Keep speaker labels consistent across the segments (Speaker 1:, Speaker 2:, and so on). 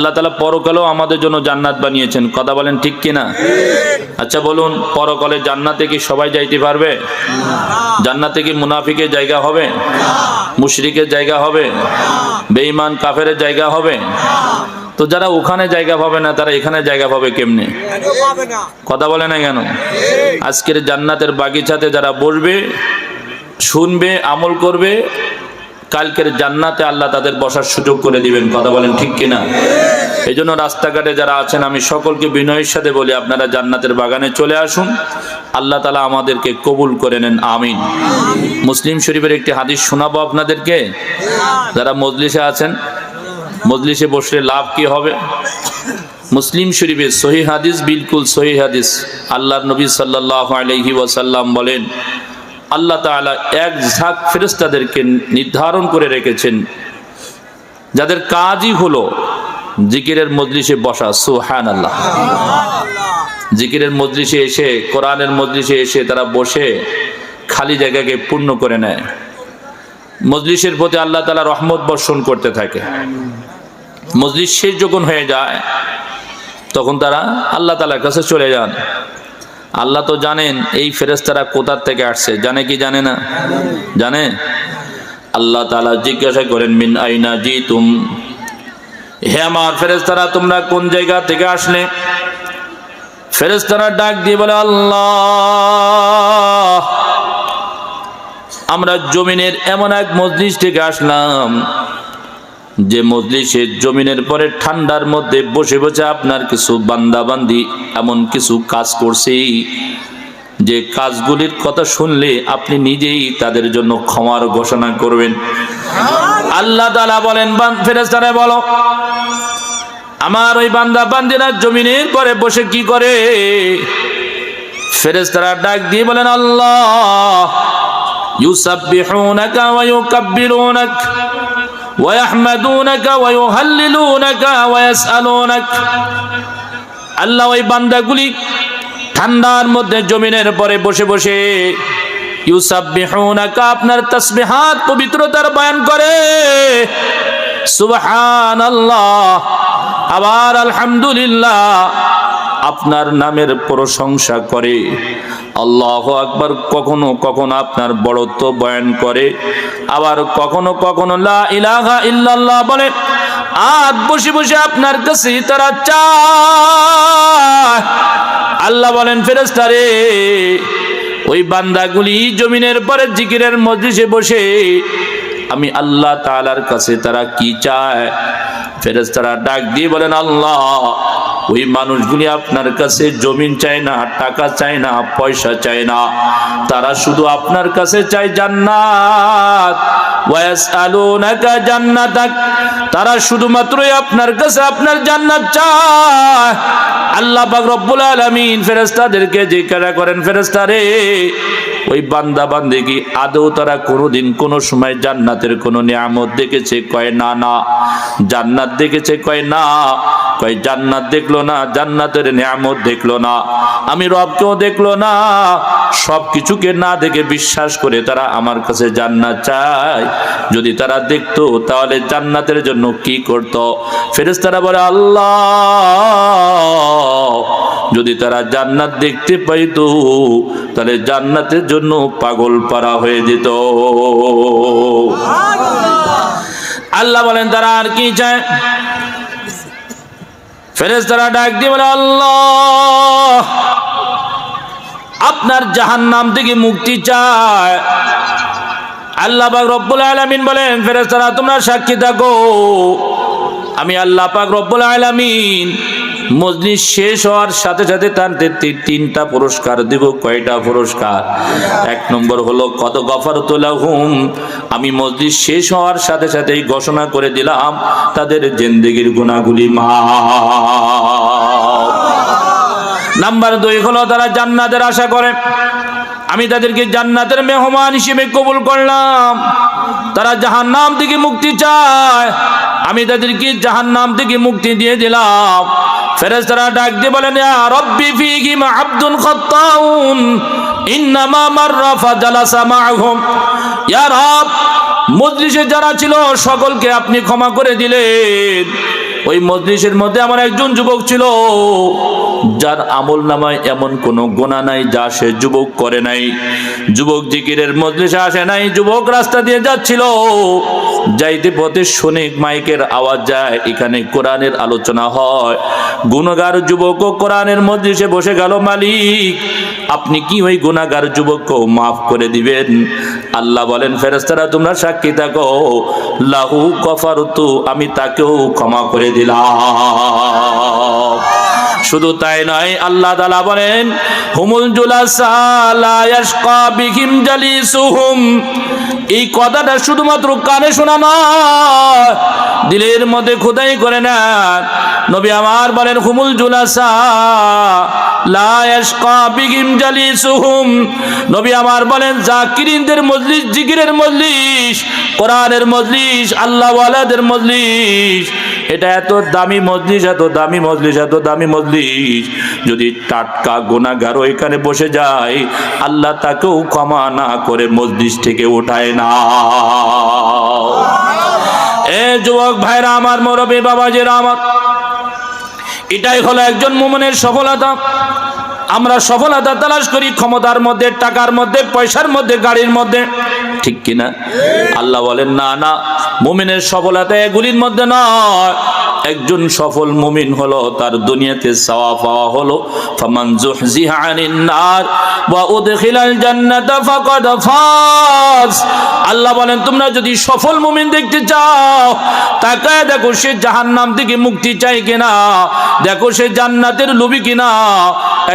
Speaker 1: আল্লাহ তালা পরকালেও আমাদের জন্য জান্নাত বানিয়েছেন। কথা বলেন ঠিক কিনা? আচ্ছা বলুন, পরকালে জান্নাতে কি সবাই যাইতে পারবে? জান্নাতে কি মুনাফিকের জায়গা হবে? মুশরিকের জায়গা হবে? বেঈমান কাফেরের জায়গা হবে? তো যারা ওখানে জায়গা পাবে না, তারা এখানে জায়গা পাবে কেমনে? কথা বলে না কেন? আজকের জান্নাতের বাগিচাতে যারা বসবে, শুনবে, আমল করবে কালকের জান্নাতে আল্লাহ তাদের বসার সুযোগ করে দিবেন। কথা বলেন ঠিক কিনা? এই জন্য রাস্তাঘাটে যারা আছেন, আমি সকলকে বিনয়ের সাথে বলি, আপনারা জান্নাতের বাগানে চলে আসুন। আল্লাহ তালা আমাদেরকে কবুল করে নেন। আমিন। মুসলিম শরীফের একটি হাদিস শোনাবো আপনাদেরকে। যারা মজলিসে আছেন, মজলিসে বসলে লাভ কি হবে? মুসলিম শরীফের সহি হাদিস, বিলকুল সহি হাদিস। আল্লাহ নবী সাল্লাহ আলহি ওয়াসাল্লাম বলেন আল্লাহ তাআলা এক ঝাঁক ফেরেস্তাদেরকে নির্ধারণ করে রেখেছেন। যাদের কাজই হলো জিকিরের মজলিসে বসা সুহান আল্লাহ জিকিরের মজলিসে এসে, কোরআনের মজলিসে এসে তারা বসে খালি জায়গাকে পূর্ণ করে নেয়। মজলিসের প্রতি আল্লাহ তালা রহমত বর্ষণ করতে থাকে। মজলিস শেষ যখন হয়ে যায়, তখন তারা আল্লাহ তালার কাছে চলে যান। আল্লাহ তো জানেন এই ফেরেস্তারা কোথার থেকে আসছে। জানে কি জানে না? জানে? আল্লাহ তালা জিজ্ঞাসা করেন, মিন আইনা জি তুম হে আমার ফেরেস্তারা তোমরা কোন জায়গা থেকে আসলে? ফেরেস্তারা ডাক দিয়ে বলে, আল্লাহ, আমরা জমিনের এমন এক মজলিস থেকে আসলাম যে মজলিসে জমিনের পরে ঠান্ডার মধ্যে বসে বসে আপনার কিছু বান্দাবান্দি এমন কিছু কাজ করছি। যে কাজগুলির কথা শুনলে আপনি নিজেই তাদের জন্য ক্ষমার ঘোষণা করবেন। আল্লাহ তালা বলেন ফেরেস্তারা বলো, আমার ওই বান্দা বান্দিরা জমিনের পরে বসে কি করে? ফেরেস্তারা ডাক দিয়ে বলেন, আল্লাহ, ইউসাব্বিহুনাকা ওয়া ইউকাব্বিরুনাক। ويحمدونك ويهللونك ويسألونك আল্লাহ ওই বান্দাগুলি ঠান্ডার মধ্যে জমিনের পরে বসে বসে ইউসাব্বিহুনাকা আপনার তাসবিহাত পবিত্রতার বয়ান করে সুবহানাল্লাহ আবার আলহামদুলিল্লাহ আপনার নামের প্রশংসা করে। আল্লাহ আকবার কখনো কখনো আপনার বড়ত্ব বয়ান করে। আবার কখনো কখনো লা ইলাহা বলে আর বসে বসে আপনার কাছে তারা চায়। আল্লাহ বলেন ফেরেস্তারে ওই বান্দাগুলি জমিনের পরে জিকিরের মজলিসে বসে, আমি আল্লাহ তালার কাছে তারা কি চায়? ফেরেস্তারা ডাক দিয়ে বলেন, আল্লাহ ওই মানুষগুলি আপনার কাছে জমিন চায় না, টাকা চায় না, পয়সা চায় না। তারা শুধু আপনার কাছে চায় জান্নাত। তারা শুধুমাত্রই আপনার কাছে আপনার জান্নাত চায়। আল্লাহ রব্বুল আলামিন ফেরেশতাদেরকে জিজ্ঞাসা করেন, ফেরেশতারে, ওই বান্দা বান্দিগি আদৌ তারা কোনোদিন কোনো সময় জান্নাতের কোনো নিয়ামত দেখেছে কয় না না? জান্নাত দেখেছে কয় না? কয়, জান্নাত দেখল না, জান্নাতের নিয়ামত দেখল না। আমি রবকেও দেখল না সব কিছুকে না দেখে বিশ্বাস করে তারা আমার কাছে জান্নাত চায়। যদি তারা দেখতো, তাহলে জান্নাতের জন্য কি করত? ফেরেশতারা বলে, আল্লাহ, যদি তারা জান্নাত দেখতে পাইতো, তাহলে জান্নাতের জন্য পাগল পারা হয়ে যেত। আল্লাহ বলেন, তারা আর কি চায়? ফেরেশতারা ডাক দিয়ে বলে, আল্লাহ, আপনার জাহান নাম থেকে মুক্তি চায় আল্লাহ পাক রব্বুল আলামিন বলেন ফেরেস্তারা তোমরা সাক্ষী থাকো। আমি আল্লাহ পাক রব্বুল আলামিন মজলিস শেষ হওয়ার সাথে সাথে তাদের তিনটা পুরস্কার দিব। কয়টা পুরস্কার? এক নম্বর হলো কত গফর হুম আমি মসজিদ শেষ হওয়ার সাথে সাথেই ঘোষণা করে দিলাম, তাদের জেন্দেগির গুণাগুলি মা নাম্বার দুই হলো, তারা জান্নাতের আশা করে। আমি তাদেরকে জান্নাতের মেহমান হিসেবে কবুল করলাম। তারা জাহান নাম থেকে মুক্তি চায়। আমি তাদেরকে জাহান নাম থেকে মুক্তি দিয়ে দিলাম। ফেরেশতারা ডাক দিয়ে বলেন রব্বি ফীহিম আব্দুন খাত্তাউন ইন্নামা মাররা ফাজালাসা মাআহুম ইয়া রব, মজলিসে যারা ছিল সকলকে আপনি ক্ষমা করে দিলেন। ওই মজলিসের মধ্যে আমার একজন যুবক ছিল, যার আমল নামায় এমন কোনো গোনা নাই যা সে যুবক করে নাই। যুবক জিকিরের মজলিসে আসে নাই, যুবক রাস্তা দিয়ে যাচ্ছিল। যাইতে পথে শুনে মাইকের আওয়াজ যায়, এখানে কোরআনের আলোচনা হয়। গুণগার যুবক কোরআনের মজলিসে বসে গেল, মালিক, আপনি কি ওই গুণাগার যুবককেও মাফ করে দিবেন? আল্লাহ বলেন ফেরেস্তারা তোমরা সাক্ষী থাকো। লাহু কফারতু, আমি তাকেও ক্ষমা করে দিলাম। শুধু তাই নয়, আল্লাহ তালা বলেন, হুমুল জুলাসা লা ইয়াশকা বিহিম জালিসুহুম। এই কথাটা শুধুমাত্র কানে শোনা নয়, দিলের মধ্যে খোদাই করে না। নবী আমার বলেন, হুমুল জুলাসা নবী আমার বলেন, জাকিরিনদের মজলিস, জিকিরের মজলিস, কোরআনের মজলিস, আল্লাহ ওয়ালাদের মজলিস এটা এত দামি মজলিস, এত দামি মজলিস, এত দামি মজলিস। যদি টাটকা গোনাগার ওইখানে বসে যায়, আল্লাহ তাকেও ক্ষমা না করে মজলিস থেকে ওঠায় না। এ যুবক ভাইরা, আমার মরবী বাবাজিরা, আমার এটাই হলো একজন মোমনের সফলতা। আমরা সফলতা তালাশ করি ক্ষমতার মধ্যে, টাকার মধ্যে, পয়সার মধ্যে, গাড়ির মধ্যে। ঠিক কিনা? আল্লাহ বলেন, না না, মুমিনের সফলতা এগুলির মধ্যে নয়। একজন সফল মুমিন হলো, তার দুনিয়াতে সাওয়া পাওয়া হলো, ফামান জুহজিহা আনিন নার, ওয়া উদখিলাল জান্নাতা ফাকাদ ফাজ। আল্লাহ বলেন, তোমরা যদি সফল মুমিন দেখতে চাও, তাকায় দেখো সে জাহান্নাম থেকে মুক্তি চায় কিনা, দেখো সে জান্নাতের লোভী কিনা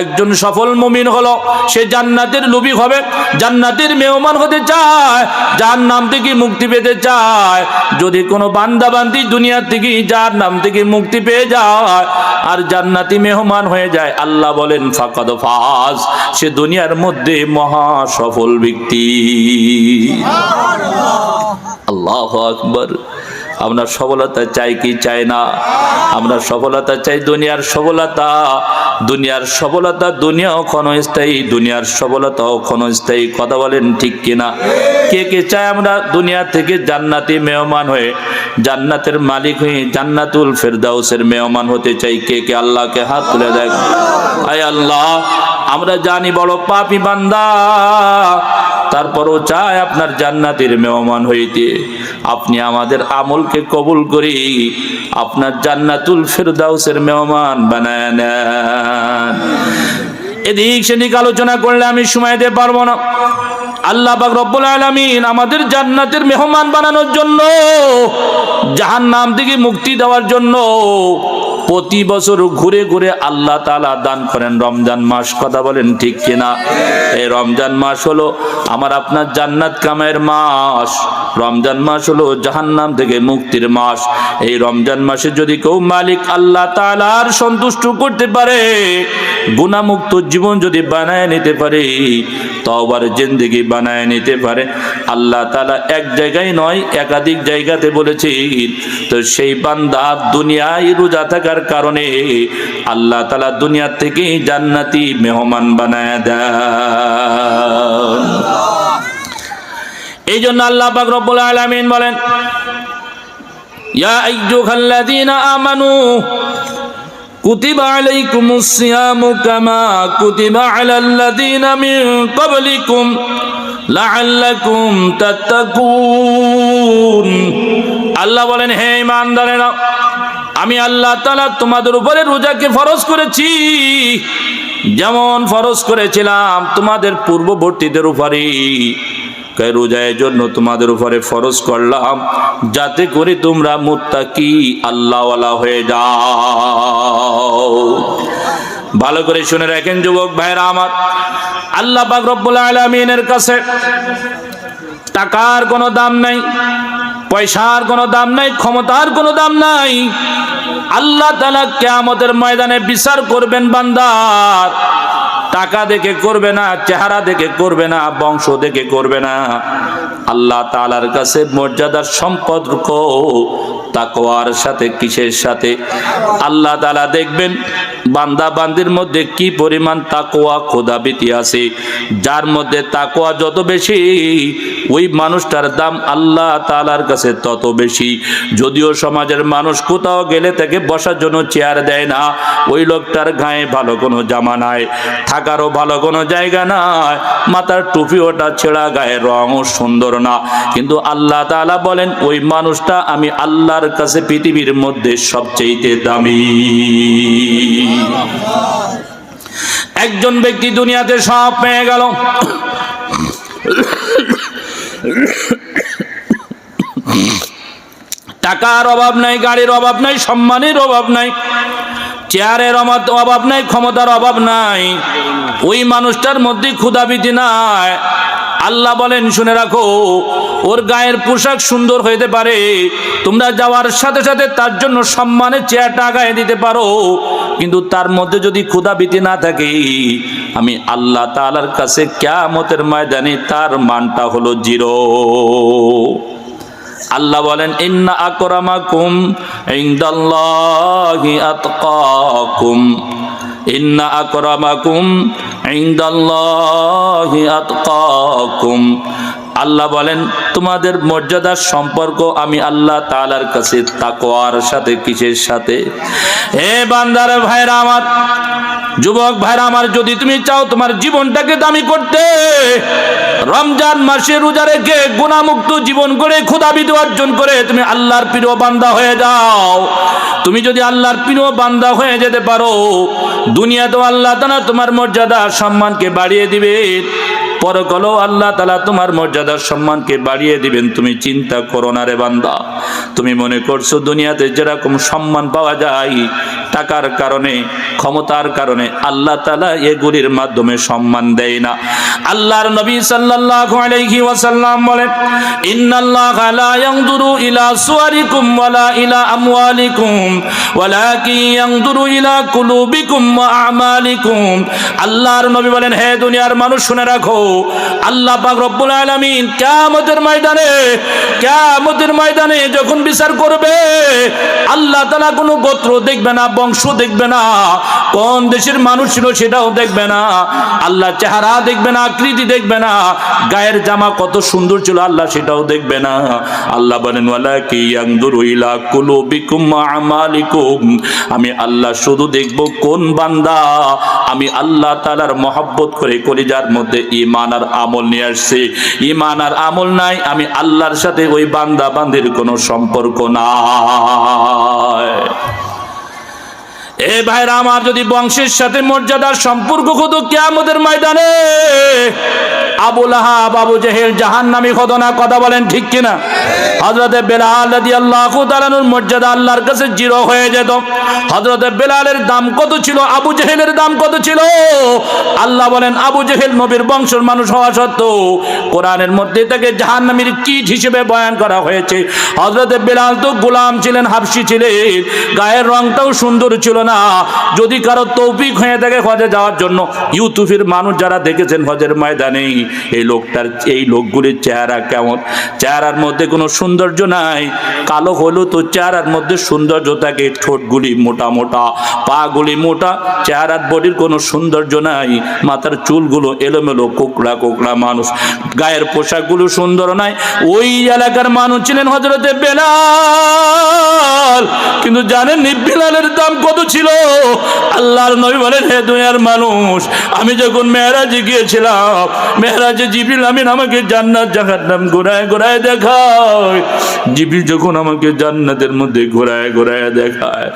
Speaker 1: একজন সফল মুমিন হলো, সে জান্নাতের লোভী হবে, জান্নাতের মেহমান হতে চায়, যার নাম থেকে মুক্তি পেতে চায়। যদি কোনো বান্দা বান্দি দুনিয়া থেকে যার নাম থেকে মুক্তি পেয়ে যায় আর জান্নাতি মেহমান হয়ে যায়, আল্লাহ বলেন, ফাকাদ ফাজ। সে দুনিয়ার মধ্যে মহা সফল ব্যক্তি। আল্লাহ আকবর। আমরা সফলতা চাই কি চাই না? আমরা সফলতা চাই দুনিয়ার সফলতা। দুনিয়ার সফলতা দুনিয়াও ক্ষণস্থায়ী, দুনিয়ার সফলতাও ক্ষণস্থায়ী। কথা বলেন ঠিক কিনা? কে কে চায় আমরা দুনিয়া থেকে জান্নাতি মেহমান হয়ে, জান্নাতের মালিক হয়ে, জান্নাতুল ফেরদাউসের মেহমান হতে চাই? কে কে আল্লাহকে হাত তুলে দেখ? আয় আল্লাহ, আমরা জানি বড় পাপি বান্দা। তারপরও চায় আপনার জান্নাতের মেহমান হইতে। আপনি আমাদের আমলকে কবুল করি আপনার জান্নাতুল ফেরদাউসের মেহমান বানায় নেন। এদিক সেদিক আলোচনা করলে আমি সময় দিতে পারব না। আল্লাহ পাক রব্বুল আলামিন আমাদের জান্নাতের মেহমান বানানোর জন্য জাহান্নাম থেকে মুক্তি দেওয়ার জন্য প্রতি বছর ঘুরে ঘুরে আল্লাহ তাআলা দান করেন। রমজান মাস কথা বলেন ঠিক কিনা? এই রমজান মাস হলো আমার আপনার জান্নাত কামের মাস। রমজান মাস হলো জাহান্নাম থেকে মুক্তির মাস। এই রমজান মাসে যদি কেউ মালিক আল্লাহ তাআলার সন্তুষ্ট করতে পারে গুণামুক্ত জীবন যদি বানায় নিতে পারে তবার জিন্দিগি বানায় নিতে পারে। আল্লাহ তালা এক জায়গায় নয়, একাধিক জায়গাতে বলেছে তো সেই বান্দা দুনিয়ায় রোজা থাকার কারণে আল্লাহ তালা দুনিয়া থেকে জান্নাতি মেহমান বানায় দেন। এই জন্য আল্লাহ পাক রব্বুল আলামিন বলেন, ইয়া আইয়ুহাল্লাযীনা আমানু كتب عليكم الصيام كما كتب على الذين من قبلكم لعلكم تتقون আল্লাহ বলেন হে ইমানদারেরা আমি আল্লাহ তাআলা তোমাদের উপরে রোজাকে ফরজ করেছি যেমন ফরজ করেছিলাম তোমাদের পূর্ববর্তীদের উপরে তাই রোজার জন্য তোমাদের উপরে ফরজ করলাম। যাতে করে তোমরা মুত্তাকি আল্লাহওয়ালা হয়ে যাও। ভালো করে শুনে রাখেন যুবক ভাইরা আমার। আল্লাহ পাক আলামিনের কাছে টাকার কোনো দাম নাই, পয়সার কোনো দাম নাই, ক্ষমতার কোনো দাম নাই। আল্লাহ তাআলা কিয়ামতের ময়দানে বিচার করবেন বান্দার। টাকা দেখে করবে না, চেহারা দেখে করবে না, বংশ দেখে করবে না। আল্লাহ তালার কাছে মর্যাদার সম্পর্ক তাকওয়ার সাথে, কিসের সাথে? আল্লাহ তালা দেখবেন বান্দা বান্দির মধ্যে কি পরিমাণ তাকোয়া খোদাবিতি আছে? যার মধ্যে তাকোয়া যত বেশি, ওই মানুষটার দাম আল্লাহ তালার কাছে তত বেশি। যদিও সমাজের মানুষ কোথাও গেলে তাকে বসার জন্য চেয়ার দেয় না, ওই লোকটার গায়ে ভালো কোনো জামা নাই, থাকারও ভালো কোনো জায়গা নাই, মাথার টুপি ওটা ছেঁড়া গায়ে রঙও সুন্দর না। কিন্তু আল্লাহ তাআলা বলেন, ওই মানুষটা আমি আল্লাহর কাছে পৃথিবীর মধ্যে সবচেয়ে দামি। একজন ব্যক্তি দুনিয়াতে সব পেয়ে গেল। টাকার অভাব নাই, গাড়ির অভাব নাই, সম্মানের অভাব নাই, চেয়ারের অভাব- নাই, ক্ষমতার অভাব নাই। ওই মানুষটার মধ্যে ক্ষুদাবিতি নাই। আল্লাহ বলেন, শুনে রাখো, ওর গায়ের পোশাক সুন্দর হইতে পারে। তোমরা যাওয়ার সাথে সাথে তার জন্য সম্মানের চেয়ারটা আগায় দিতে পারো। কিন্তু তার মধ্যে যদি ক্ষুদাবিতি না থাকে, আমি আল্লাহ তাআলার কাছে কেয়ামতের ময়দানে তার মানটা হলো জিরো। আল্লাহ বলেন, ইন্না আকরামাকুম ইনদাল্লাহি আতকাকুম। ইন্না আকরামাকুম ইনদাল্লাহি আতকাকুম আল্লাহ বলেন, তোমাদের মর্যাদার সম্পর্ক আমি আল্লাহ তালার কাছে, তাকওয়ার সাথে, কিসের সাথে? হে বান্দার ভাইরা আমার, যুবক ভাইরা আমার, যদি তুমি চাও তোমার জীবনটাকে দামি করতে, রমজান মাসে রোজা রেখে গুণামুক্ত জীবন করে ক্ষুদাবিদ অর্জন করে তুমি আল্লাহর প্রিয় বান্দা হয়ে যাও। তুমি যদি আল্লাহর প্রিয় বান্দা হয়ে যেতে পারো, দুনিয়াতেও আল্লাহ তালা তোমার মর্যাদা, সম্মানকে বাড়িয়ে দিবে। পরকালেও আল্লাহ তালা তোমার মর্যাদার সম্মানকে বাড়িয়ে দিবেন। তুমি চিন্তা করো না রে বান্দা। তুমি মনে করছ দুনিয়াতে যেরকম সম্মান পাওয়া যায়, টাকার কারণে, ক্ষমতার কারণে আল্লাহ তালা এগুলির মাধ্যমে সম্মান দেয় না। আল্লাহর নবী সাল্লাল্লাহু ওয়াসাল্লাম বলেন হে দুনিয়ার মানুষ, শুনে রাখো, আল্লাহ ময়দানে যখন বিচার করবে, আল্লাহ তাআলা কোনো গোত্র দেখবে না, বংশ দেখবে না, কোন দেশের মানুষ ছিল সেটাও দেখবে না, আল্লাহ চেহারা দেখবে না, আকৃতি দেখবে না, গায়ের জামা কত সুন্দর ছিল, আল্লাহ সেটাও দেখবে না। আল্লাহ বলেন আমি আল্লাহ শুধু দেখব কোন বান্দা, আমি আল্লাহ তাআলার মহব্বত করে কলিজার মধ্যে ইমান আর আমল নিয়ে আসছে। ইমান আর আমল নাই, আমি আল্লাহর সাথে ওই বান্দা বান্দির কোনো সম্পর্ক নাই। এ ভাইরা আমার যদি বংশের সাথে মর্যাদার সম্পর্ক হতো কেয়ামতের ময়দানে আবুল আহাব আবু জেহেল জাহান নামি না কথা বলেন ঠিক কিনা? হজরতে বেলাল রাদি আল্লাহ তালানুর মর্যাদা আল্লাহর কাছে জিরো হয়ে যেত। হজরতে বেলালের দাম কত ছিল? আবু জেহেলের দাম কত ছিল? আল্লাহ বলেন, আবু জেহেল নবীর বংশের মানুষ হওয়া সত্ত্বেও কোরআনের মধ্যে তাকে জাহান নামীর কীট হিসেবে বয়ান করা হয়েছে। হজরতে বেলাল তো গোলাম ছিলেন, হাফসি ছিলেন। গায়ের রংটাও সুন্দর ছিল না। যদি কারও তৌফিক হয়ে থাকে হজে যাওয়ার জন্য। ইউতুফের মানুষ যারা দেখেছেন হজের ময়দানে এই লোকটার, এই লোকগুলির চেহারা কেমন? চেহারার মধ্যে কোনো সৌন্দর্য নাই। কালো হলো তো চেহারার মধ্যে সৌন্দর্য থাকে। ঠোঁটগুলি মোটা মোটা, পাগুলি মোটা, চেহারার বডির কোনো সৌন্দর্য নাই। মাথার চুলগুলো এলোমেলো, কোকড়া কোকড়া মানুষ। গায়ের পোশাকগুলো সুন্দর নাই। ওই এলাকার মানুষ ছিলেন হজরতে বেলাল। কিন্তু জানেন বেলালের দাম কত ছিল? আল্লাহর নবী বলেন, হে দুনিয়ার মানুষ, আমি যখন মেহরাজে গিয়েছিলাম মেহরাজে জিবিল আমিন আমাকে জান্নাত, জাহান্নাম ঘোরায় ঘোরায় দেখায়। জিবিল যখন আমাকে জান্নাতের মধ্যে ঘোরায় ঘোরায় দেখায়,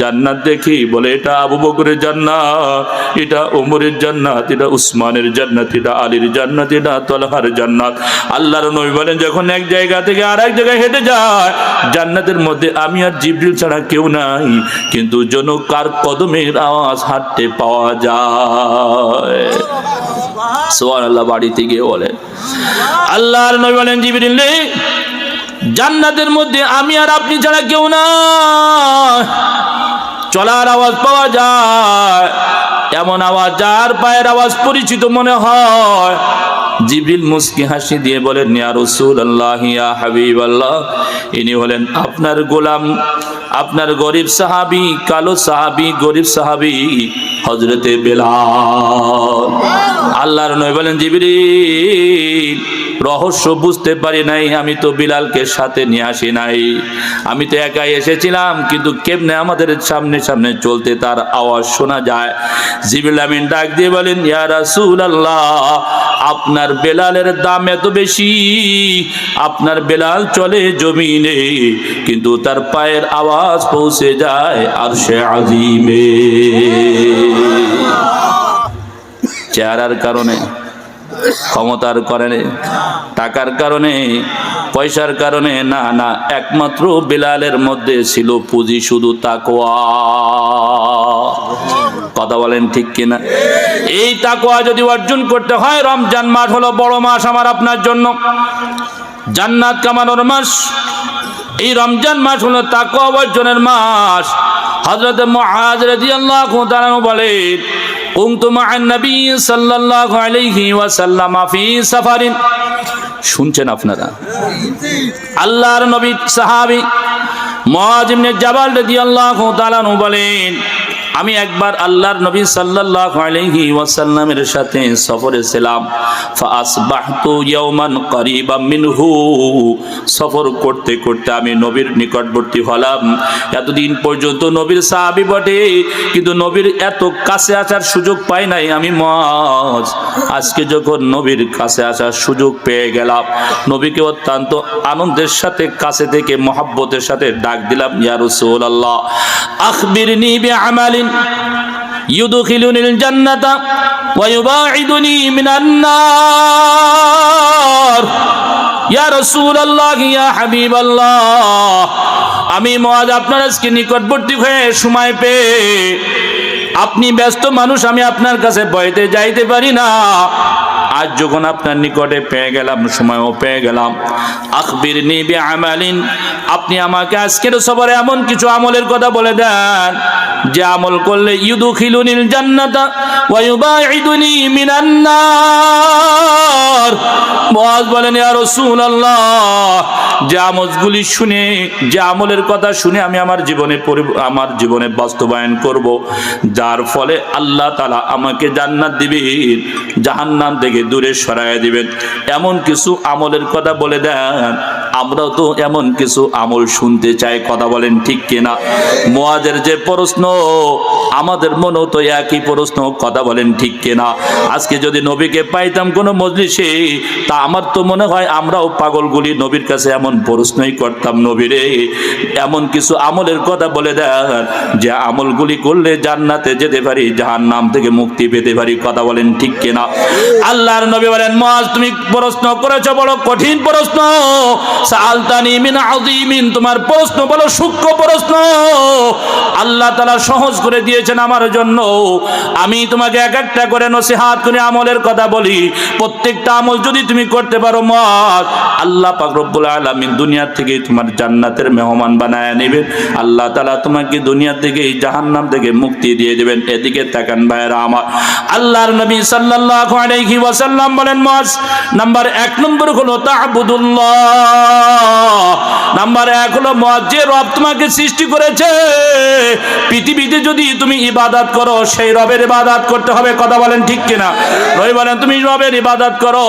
Speaker 1: জান্নাত দেখি বলে, এটা আবু বকরের জান্নাত, এটা ওমরের জান্নাত, এটা উসমানের জান্নাত, এটা আলীর জান্নাত, এটা তলহার জান্নাত। আল্লাহর নবী বলেন, যখন এক জায়গা থেকে আর এক জায়গায় হেঁটে যায়, জান্নাতের মধ্যে আমি আর জিবরিল ছাড়া কেউ নাই। কিন্তু যেন কার কদমের আওয়াজ হাঁটতে পাওয়া যায়। সোয়ান আল্লাহ বাড়িতে গিয়ে বলে। আল্লাহর নবী বলেন, জিবরিল জান্নাতের মধ্যে আমি আর আপনি ছাড়া কেউ না। চলার আওয়াজ পাওয়া যায়, এমন আওয়াজ যার পায়ের আওয়াজ পরিচিত মনে হয়। জিবরিল মুস্কি হাসি দিয়ে বলেন, ইয়া রাসূলুল্লাহ, ইয়া হাবিবাল্লাহ। ইনি হলেন আপনার গোলাম, আপনার গরিব সাহাবি, কালো সাহাবি, গরিব সাহাবি হজরতে বেলাল। আল্লাহর নয় বলেন, জিবরিল, রহস্য বুঝতে পারি নাই, আমি তো বিলালকে সাথে নিয়ে আসি নাই। আমি তো একাই এসেছিলাম, কিন্তু কেমনে আমাদের সামনে সামনে চলতে তার আওয়াজ শোনা যায়? জিবিল আমিন ডাক দিয়ে বলেন, ইয়া রাসূলুল্লাহ আপনার বেলালের দাম এত বেশি। আপনার বেলাল চলে জমিনে, কিন্তু তার পায়ের আওয়াজ পৌঁছে যায় আর সে আজিমে। চেহারার কারণে ক্ষমতার কারণে, টাকার কারণে, পয়সার কারণে না না, একমাত্র বিলালের মধ্যে ছিল পুঁজি, শুধু তাকোয়া কথা বলেন ঠিক কিনা? এই তাকোয়া যদি অর্জন করতে হয়, রমজান মাস হলো বড় মাস আমার আপনার জন্য। জান্নাত কামানোর মাস। এই রমজান মাস হলো তাকওয়া অর্জনের মাস। হযরত মুআজ রাদিয়াল্লাহু তাআলা বলেন কুনতু মা'আন নবী সাল্লাল্লাহু আলাইহি ওয়াসাল্লাম ফি সাফারিন। শুনছেন আপনারা? আল্লাহর নবী সাহাবী মুআজ ইবনে জাবাল রাদিয়াল্লাহু তাআলা বলেন আমি একবার আল্লাহর নবী সাল্লাল্লাহু আলাইহি ওয়াসাল্লামের সাথে সফরে ছিলাম। ফাসবাহতু ইয়াওমান করিবাম মিনহু। সফর করতে করতে আমি নবীর নিকটবর্তী হলাম। এতদিন পর্যন্ত নবীর সাহাবী বটে, কিন্তু নবীর এত কাছে আসার সুযোগ পাই নাই আমি মজ। আজকে যখন নবীর কাছে আসার সুযোগ পেয়ে গেলাম, নবীকে অত্যন্ত আনন্দের সাথে, কাছে থেকে মহাব্বতের সাথে ডাক দিলাম, ইয়া রাসূলুল্লাহ, আখবিরনি বিআমালিন يدخلني الجنة ويباعدني من النار يا رسول الله يا حبيب الله আমি মহাজ আপনার আজকে নিকটবর্তী হয়ে সময় পেয়ে আপনি ব্যস্ত মানুষ আমি আপনার কাছে বইতে যাইতে পারি না আজ যখন আপনার নিকটে পেয়ে গেলাম, সময়ও পেয়ে গেলাম। আখবির নিবি আমালিন আপনি আমাকে আজকের সবরে এমন কিছু আমলের কথা বলে দেন, যে আমল করলে ইউদু খিলুনিল জান্নাতা ওয়া ইউবাইদুনি মিনান নার। মুআজ বলেন, ইয়া রাসূলুল্লাহ, যে আমলগুলি শুনে, যে আমলের কথা শুনে আমি আমার জীবনে আমার জীবনে বাস্তবায়ন করব, যার ফলে আল্লাহ তাআলা আমাকে জান্নাত দিবেন, জাহান্নাম থেকে দূরে সরাইয়া দিবেন। এমন কিছু আমলের কথা বলে দেন। আমরাও তো এমন কিছু আমল শুনতে চাই, কথা বলেন ঠিক কিনা? মোয়াজের যে প্রশ্ন, আমাদের মনেও তো একই প্রশ্ন, কথা বলেন ঠিক কিনা? আজকে যদি নবীকে পাইতাম কোনো মজলিসে, তা আমার তো মনে হয় আমরাও পাগলগুলি নবীর কাছে এমন প্রশ্নই করতাম, নবীরে, এমন কিছু আমলের কথা বলে দেন, যে আমলগুলি করলে জান্নাতে যেতে পারি জাহান নাম থেকে মুক্তি পেতে পারি, কথা বলেন ঠিক কিনা? আল্লাহর নবী বলেন মাজ তুমি প্রশ্ন করেছ, বড় কঠিন প্রশ্ন। সালতানি মিন আযীমিন, তোমার প্রশ্ন বলো সূক্ষ্ম প্রশ্ন। আল্লাহ তাআলা সহজ করে দিয়েছেন আমার জন্য। আমি তোমাকে এক একটা করে নসিহাত করে আমলের কথা বলি। প্রত্যেকটা আমল যদি তুমি করতে পারো মত আল্লাহ পাক রব্বুল আলামিন দুনিয়া থেকে তোমার জান্নাতের মেহমান বানায় নেবেন। আল্লাহ তাআলা তোমাকে দুনিয়া থেকে এই জাহান্নাম থেকে মুক্তি দিয়ে দেবেন। এদিকে তাকান ভাইরা আমার। আল্লাহর নবী সাল্লাল্লাহু আলাইহি ওয়াসাল্লাম বলেন মাস নাম্বার এক নম্বর হলো তা'বুদুল্লাহ নাম্বার এক হলো যে রব তোমাকে সৃষ্টি করেছে। পৃথিবীতে যদি তুমি ইবাদত করো, সেই রবের ইবাদত করতে হবে, কথা বলেন ঠিক কিনা? রবি বলেন, তুমি রবের ইবাদত করো।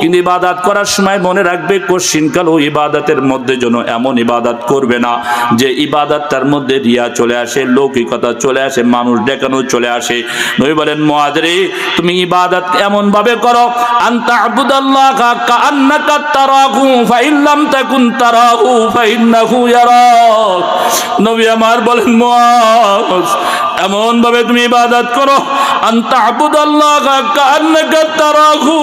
Speaker 1: কিন্তু ইবাদত করার সময় মনে রাখবে কোশ্চিনকালও ইবাদতের মধ্যে যেন এমন ইবাদত করবে না, যে ইবাদত তার মধ্যে রিয়া চলে আসে, লৌকিকতা চলে আসে, মানুষ দেখানো চলে আসে। নবী বলেন মুআদরে তুমি ইবাদত এমন ভাবে করো আনতা আবুদাল্লাহ কান্নাকা তারাহু ফাইল্লাম তাকুন তারাহু ফাইন্নাহু ইয়ারাক। নবী আমার বলেন মুআজ এমন ভাবে তুমি ইবাদত করো, আনতা আবুদাল্লাহ কান্নাকা তারাহু,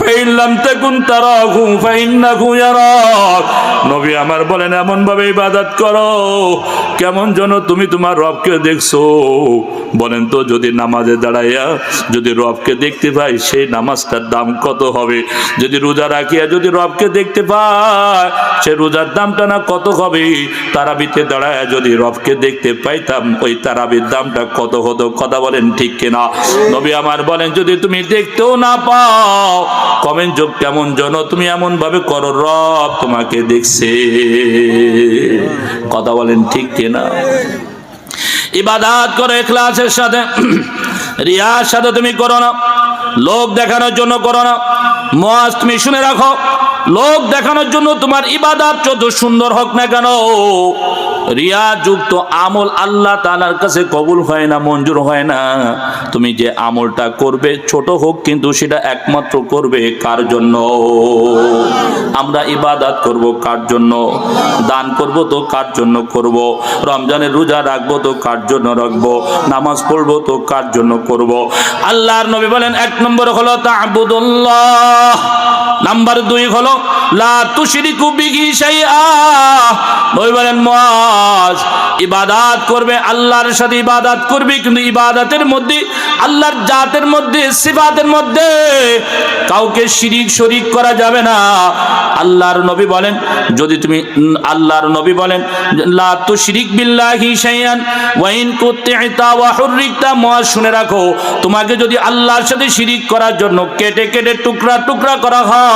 Speaker 1: ফাইল্লাম তাকুন তারাহু, ফাইন্নাহু ইয়ারাক। নবী আমার বলেন এমন ইবাদত করো, কেমন যেন তুমি তোমার দেখছ। বলেন তো, যদি নামাজে দাঁড়াইয়া যদি রবকে দেখতে পাই, সেই নামাজটার দাম কত হবে? যদি রোজা রাখিয়া যদি রবকে দেখতে পাই, সে রোজার দামটা না কত হবে? তারাবিতে দাঁড়ায় যদি রবকে দেখতে পাইতাম, ওই তারাবির দামটা কত হতো, কথা বলেন ঠিক কিনা? নবী আমার বলেন, যদি তুমি দেখতেও না পাও কমেন্ট যোগ কেমন জন? তুমি এমন ভাবে করো, রব তোমাকে দেখছে। কথা বলেন ঠিক কিনা? ইবাদাত করো, এখলাসের সাথে, রিয়ার সাথে তুমি করো না লোক দেখানোর জন্য করো না মজ তুমি শুনে রাখো। লোক দেখানোর জন্য তোমার ইবাদাত যত সুন্দর হোক না কেন, রিয়া যুক্ত আমল আল্লাহ তালার কাছে কবুল হয় না, মঞ্জুর হয় না। তুমি যে আমলটা করবে, ছোট হোক কিন্তু সেটা একমাত্র করবে কার জন্য? আমরা ইবাদাত করব কার জন্য? দান করব তো কার জন্য করব? রমজানের রোজা রাখব তো কার জন্য রাখব? নামাজ পড়ব তো কার জন্য করব? আল্লাহর নবী বলেন, এক নম্বর হলো তাবুদুল্লাহ নাম্বার দুই হলো নবী বলেন ইবাদত করবে আল্লাহর সাথে ইবাদত করবে, কিন্তু ইবাদতের মধ্যে, আল্লাহর জাতের মধ্যে, সিফাতের মধ্যে কাউকে শিরিক শরিক করা যাবে না। আল্লাহর নবী বলেন, যদি তুমি আল্লাহর নবী বলেন ওয়া শুনে রাখো, তোমাকে যদি আল্লাহর সাথে শিরিক করার জন্য কেটে কেটে টুকরা টুকরা করা হয়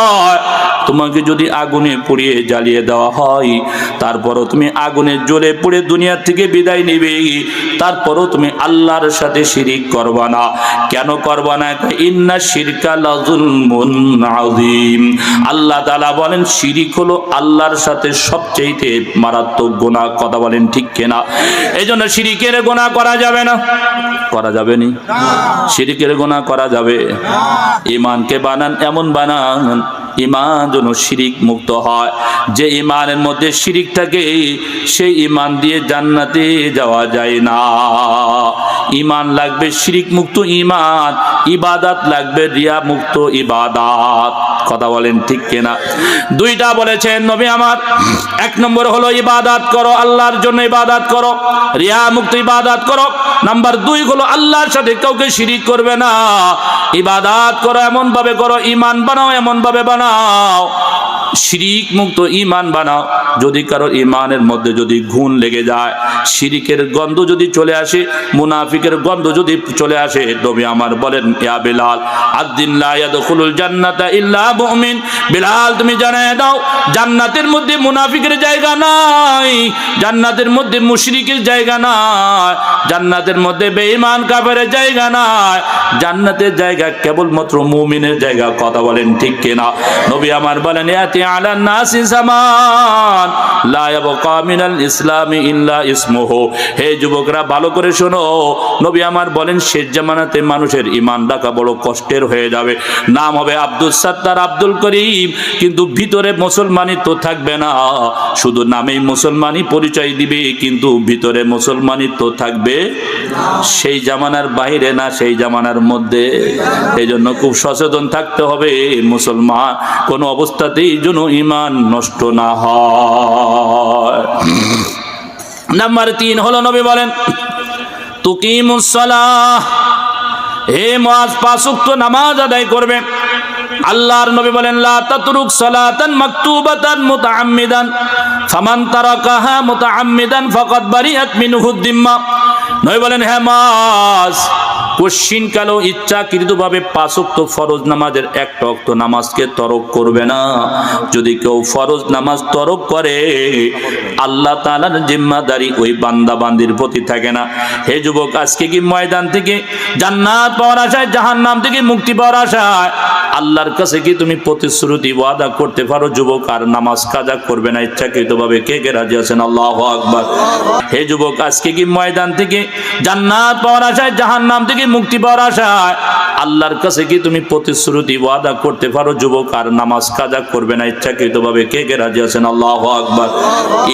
Speaker 1: তোমাকে যদি আগুনে পুড়িয়ে জ্বালিয়ে দেওয়া হয় তারপরও তুমি আগুনে জ্বলে পুড়ে দুনিয়া থেকে বিদায় নিবে। তারপরও তুমি আল্লাহর সাথে শিরিক করবা না। কেন করবা না? ইন্না শিরকা লাযুলমুন আযীম। আল্লাহ তাআলা বলেন শিরিক হলো আল্লাহর সাথে সবচেয়ে মারাত্মক গুনাহ। কথা বলেন ঠিক কিনা? এই জন্য শিরিকের গুনাহ করা যাবে না। করা যাবে নি? শিরিকের গুনাহ করা যাবে। ইমানকে বানান এমন বানান not ইমান যেন শিরিক মুক্ত হয়। যে ইমানের মধ্যে শিরিক থাকে, সেই ইমান দিয়ে জান্নাতে যাওয়া যায় না। ইমান লাগবে শিরিক মুক্ত ইমান, ইবাদাত লাগবে রিয়া মুক্ত ইবাদাত। কথা বলেন ঠিক কিনা? দুইটা বলেছেন নবী আমার। এক নম্বর হলো ইবাদাত করো, আল্লাহর জন্য ইবাদাত করো, রিয়া মুক্ত ইবাদাত করো। নাম্বার দুই হলো আল্লাহর সাথে কাউকে শিরিক করবে না। ইবাদাত করো এমন ভাবে করো, ইমান বানাও এমন ভাবে বানাও। বানাও শিরিক মুক্ত ইমান বানাও। যদি কারও ইমানের মধ্যে যদি ঘুণ লেগে যায়, শিরিকের গন্ধ যদি চলে আসে, মুনাফিকের গন্ধ যদি চলে আসে তবে আমার বলেন, ইয়া বিলাল, আদ্দিন লা ইয়াদখুলুল জান্নাতা ইল্লা বিলাল, তুমি জানায় দাও, জান্নাতের মধ্যে মুনাফিকের জায়গা নাই, জান্নাতের মধ্যে মুশরিকের জায়গা নাই, জান্নাতের মধ্যে বেঈমান কাফেরের জায়গা নাই। জান্নাতের জায়গা কেবলমাত্র মুমিনের জায়গা, কথা বলেন ঠিক কিনা? নবী আমার বলেন ইয়াতি মানুষের ইমান রাখা বড় কষ্টের হয়ে যাবে। নাম হবে আব্দুল সাত্তার, আব্দুল করিম। কিন্তু ভিতরে মুসলমানই তো থাকবে না। শুধু নামেই মুসলমানই পরিচয় দিবে, কিন্তু ভিতরে মুসলমানই তো থাকবে সেই জামানার বাইরে না সেই জামানার মধ্যে। এই জন্য খুব সচেতন থাকতে হবে মুসলমান। কোনো অবস্থাতেই যেন ইমান নষ্ট না হয়। নাম্বার তিন হলো নবী বলেন তুকিমুসলাহ হে মাস পাঁচুক্ত নামাজ আদায় করবে। আল্লাহর নবী বলেন, লা তাতরুক সালাতান মাকতুবাতান মুতাআম্মিদান। ফামান তারাকাহা মুতাআম্মিদান ফাকাদ বারিআত মিনহু নবী বলেন, হে মাস কশিন কালো ইচ্ছাকৃতভাবে পাঁচক্ত ফরজ নামাজের একটা অক্ত নামাজকে তরক করবে না। যদি কেউ ফরজ নামাজ তরক করে, আল্লাহ তাআলার জিম্মাদারি ওই বান্দা বান্দির প্রতি থাকে না। হে যুবক, আজকে কি ময়দান থেকে জান্নাত পাওয়ার আশায়, জাহান্নাম থেকে মুক্তি পাওয়ার আশায়? আল্লাহর কাছে কি তুমি প্রতিশ্রুতি ওয়াদা করতে পারো যুবক? আর নামাজ কাজা করবে না ইচ্ছাকৃতভাবে? কে কে রাজি আছেন? আল্লাহ আকবার। হে যুবক, আজকে কি ময়দান থেকে জান্নাত পাওয়ার আশায় জাহান নাম থেকে মুক্তি পাওয়ার আশায় আল্লাহর কাছে কি তুমি প্রতিশ্রুতি ওয়াদা করতে পারো? যুবক, আর নামাজ কাজা করবে না। ইচ্ছাকৃতভাবে কে কে রাজি আছেন? আল্লাহ আকবার।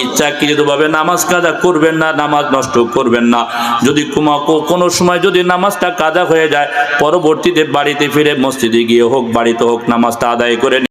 Speaker 1: ইচ্ছাকৃতভাবে নামাজ কাজা করবেন না, নামাজ নষ্ট করবেন না। যদি কুমা কোনো সময় যদি নামাজটা কাজা হয়ে যায়, পরবর্তীতে বাড়িতে ফিরে মসজিদে গিয়ে হোক, বাড়িতে হোক, নামাজটা আদায় করে